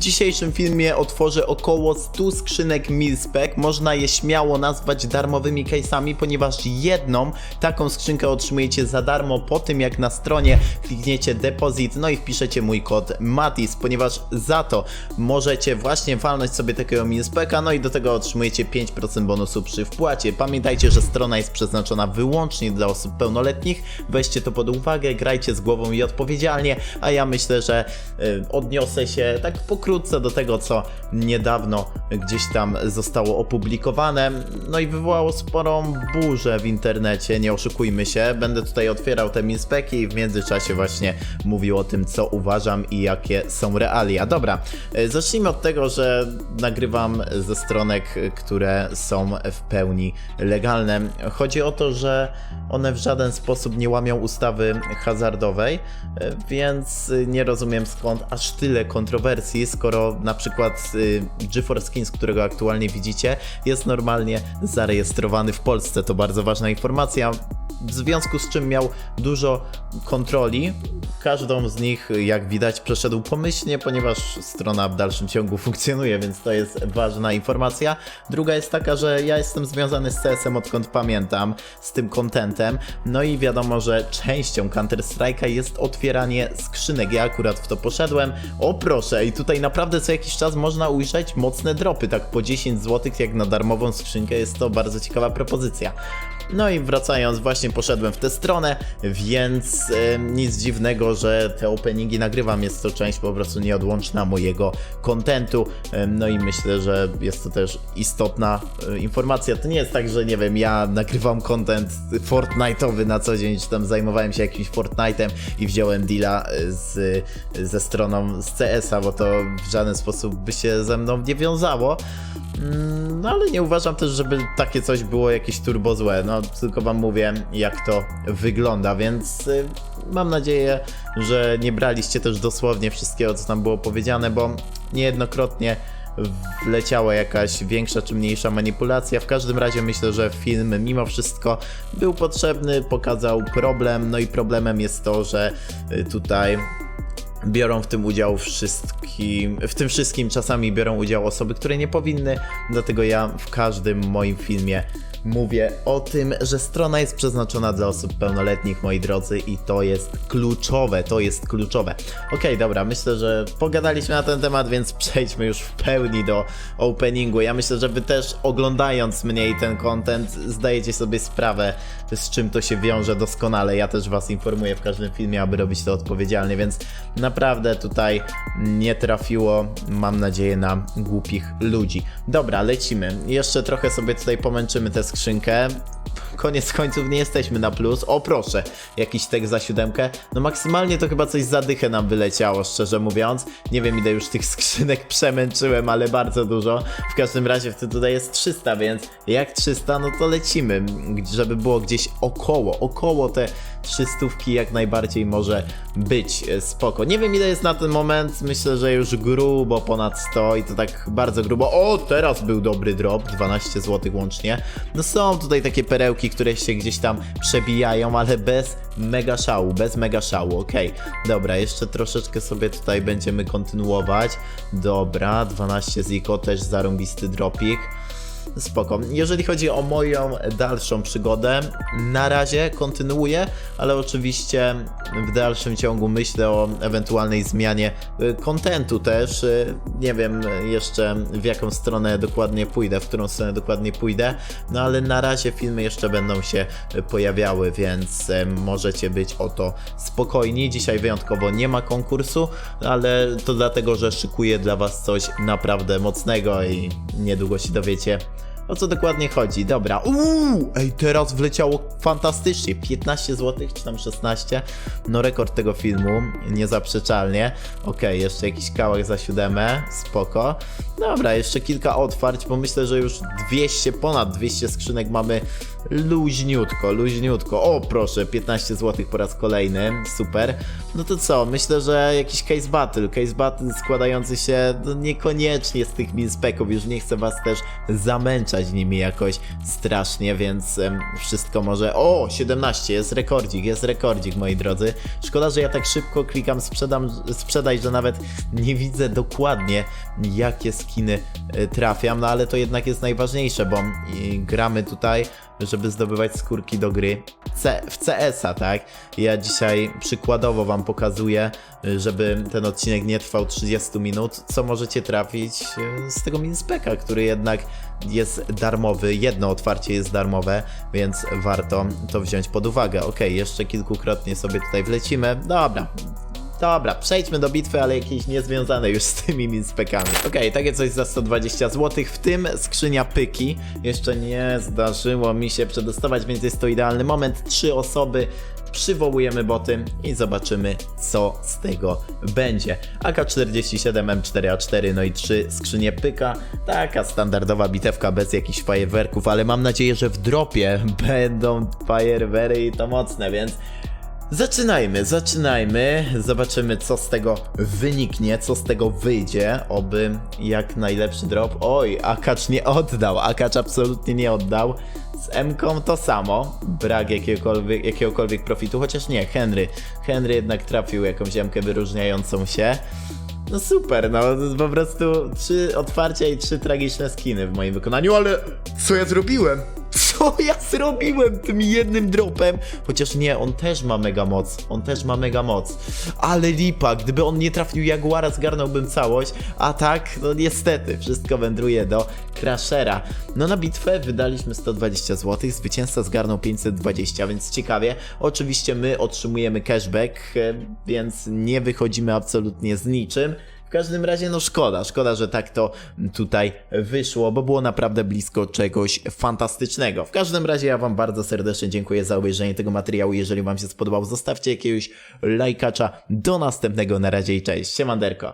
dzisiejszym filmie otworzę około 100 skrzynek Milspec. Można je śmiało nazwać darmowymi case'ami, ponieważ jedną taką skrzynkę otrzymujecie za darmo po tym, jak na stronie klikniecie deposit, no i wpiszecie mój kod MATIS, ponieważ za to możecie właśnie walnąć sobie takiego Milspeca, no i do tego otrzymujecie 5% bonusu przy wpłacie. Pamiętajcie, że strona jest przeznaczona wyłącznie dla osób pełnoletnich. Weźcie to pod uwagę, grajcie z głową i odpowiedzialnie, a ja myślę, że y, odniosę się tak pokrótce do tego, co niedawno gdzieś tam zostało opublikowane. No i wywołało sporą burzę w internecie, nie oszukujmy się. Będę tutaj otwierał te minspeki i w międzyczasie właśnie mówił o tym, co uważam i jakie są realia. Dobra, y, zacznijmy od tego, że nagrywam ze stronek, które są w pełni legalne. Chodzi o to, że one w żaden sposób nie łamią ustawy hazardowej, y, więc nie rozumiem skąd aż tyle kontrowersji, skoro na przykład y, GeForce Skins, którego aktualnie widzicie, jest normalnie zarejestrowany w Polsce. To bardzo ważna informacja. W związku z czym miał dużo kontroli. Każdą z nich, jak widać, przeszedł pomyślnie, ponieważ strona w dalszym ciągu funkcjonuje, więc to jest ważna informacja. Druga jest taka, że ja jestem związany z CS-em odkąd pamiętam, z tym contentem. No i wiadomo, że częścią Counter-Strike'a jest otwieranie skrzynek. Ja akurat w to poszedłem. O proszę, i tutaj naprawdę co jakiś czas można ujrzeć mocne dropy, tak po 10 zł jak na darmową skrzynkę. Jest to bardzo ciekawa propozycja. No i wracając, właśnie poszedłem w tę stronę, więc e, nic dziwnego, że te openingi nagrywam. Jest to część po prostu nieodłączna mojego kontentu. E, no i myślę, że jest to też istotna e, informacja. To nie jest tak, że nie wiem, ja nagrywam content Fortnite'owy na co dzień, czy tam zajmowałem się jakimś Fortnite'em i wziąłem deala e, z, ze stroną z CS-a, bo to w żaden sposób by się ze mną nie wiązało. Mm, No ale nie uważam też, żeby takie coś było jakieś turbo złe, no tylko wam mówię jak to wygląda, więc y, mam nadzieję, że nie braliście też dosłownie wszystkiego co tam było powiedziane, bo niejednokrotnie wleciała jakaś większa czy mniejsza manipulacja. W każdym razie myślę, że film mimo wszystko był potrzebny, pokazał problem, no i problemem jest to, że y, tutaj biorą w tym udział wszystkim, w tym wszystkim czasami biorą udział osoby, które nie powinny, dlatego ja w każdym moim filmie mówię o tym, że strona jest przeznaczona dla osób pełnoletnich, moi drodzy, i to jest kluczowe, to jest kluczowe. Okej, dobra, myślę, że pogadaliśmy na ten temat, więc przejdźmy już w pełni do openingu. Ja myślę, że wy też oglądając mnie i ten content zdajecie sobie sprawę, z czym to się wiąże doskonale. Ja też was informuję w każdym filmie, aby robić to odpowiedzialnie, więc naprawdę tutaj nie trafiło, mam nadzieję, na głupich ludzi. Dobra, lecimy. Jeszcze trochę sobie tutaj pomęczymy tę skrzynkę. Koniec końców nie jesteśmy na plus. O proszę, jakiś tekst za siódemkę. No maksymalnie to chyba coś za dychę nam wyleciało, szczerze mówiąc. Nie wiem ile już tych skrzynek przemęczyłem, ale bardzo dużo. W każdym razie wtedy tutaj jest 300, więc jak 300, no to lecimy. Żeby było gdzieś około, około te 300 jak najbardziej może być e, spoko. Nie wiem ile jest na ten moment, myślę, że już grubo ponad 100 i to tak bardzo grubo. O, teraz był dobry drop, 12 zł łącznie. No są tutaj takie perełki, które się gdzieś tam przebijają, ale bez mega szału, bez mega szału, okej. Dobra, jeszcze troszeczkę sobie tutaj będziemy kontynuować. Dobra, 12 ziko, też zarąbisty dropik. Spoko. Jeżeli chodzi o moją dalszą przygodę, na razie kontynuuję, ale oczywiście w dalszym ciągu myślę o ewentualnej zmianie y, kontentu też. Y, Nie wiem jeszcze w jaką stronę dokładnie pójdę, w którą stronę dokładnie pójdę, no ale na razie filmy jeszcze będą się pojawiały, więc y, możecie być o to spokojni. Dzisiaj wyjątkowo nie ma konkursu, ale to dlatego, że szykuję dla Was coś naprawdę mocnego i niedługo się dowiecie. O co dokładnie chodzi? Dobra. Uuu, ej, teraz wleciało fantastycznie. 15 zł, czy tam 16. No rekord tego filmu, niezaprzeczalnie. Okej, jeszcze jakiś kawałek za siódemę, spoko. Dobra, jeszcze kilka otwarć, bo myślę, że już 200, ponad 200 skrzynek mamy luźniutko, luźniutko. O, proszę, 15 zł po raz kolejny, super. No to co, myślę, że jakiś case battle, case battle składający się no, niekoniecznie z tych minspeków, już nie chcę was też zamęczać nimi jakoś strasznie, więc wszystko może... O, 17, jest rekordzik, jest rekordzik, moi drodzy. Szkoda, że ja tak szybko klikam sprzedam, sprzedaj, że nawet nie widzę dokładnie, jakie skiny y, trafiam, no ale to jednak jest najważniejsze, bo gramy tutaj, żeby zdobywać skórki do gry C w CS-a, tak? Ja dzisiaj przykładowo wam pokazuję, żeby ten odcinek nie trwał 30 minut, co możecie trafić y, z tego minspeka, który jednak jest darmowy, jedno otwarcie jest darmowe, więc warto to wziąć pod uwagę. Ok, jeszcze kilkukrotnie sobie tutaj wlecimy. Dobra, Dobra, przejdźmy do bitwy, ale jakiejś niezwiązane już z tymi minspekami. Okej, takie coś za 120 zł, w tym skrzynia pyki. Jeszcze nie zdarzyło mi się przedostawać, więc jest to idealny moment. Trzy osoby, przywołujemy boty i zobaczymy, co z tego będzie. AK-47, M4A4, no i trzy skrzynie pyka. Taka standardowa bitewka bez jakichś fajerwerków, ale mam nadzieję, że w dropie będą fajerwery i to mocne, więc Zaczynajmy, zaczynajmy. Zobaczymy, co z tego wyniknie, co z tego wyjdzie. Oby jak najlepszy drop. Oj, Akacz nie oddał. Akacz absolutnie nie oddał. Z M-ką to samo. Brak jakiegokolwiek, jakiegokolwiek profitu, chociaż nie, Henry. Henry jednak trafił jakąś M-kę wyróżniającą się. No super, no po prostu trzy otwarcia i trzy tragiczne skiny w moim wykonaniu, ale co ja zrobiłem? Co ja zrobiłem tym jednym dropem? Chociaż nie, on też ma mega moc. On też ma mega moc. Ale lipa, gdyby on nie trafił Jaguara, zgarnąłbym całość. A tak, no niestety, wszystko wędruje do Crashera. No na bitwę wydaliśmy 120 zł, zwycięzca zgarnął 520, więc ciekawie. Oczywiście my otrzymujemy cashback, e, więc nie wychodzimy absolutnie z niczym. W każdym razie, no szkoda, szkoda, że tak to tutaj wyszło, bo było naprawdę blisko czegoś fantastycznego. W każdym razie ja Wam bardzo serdecznie dziękuję za obejrzenie tego materiału. Jeżeli Wam się spodobał, zostawcie jakiegoś lajkacza. Do następnego, na razie i cześć. Siemanderko.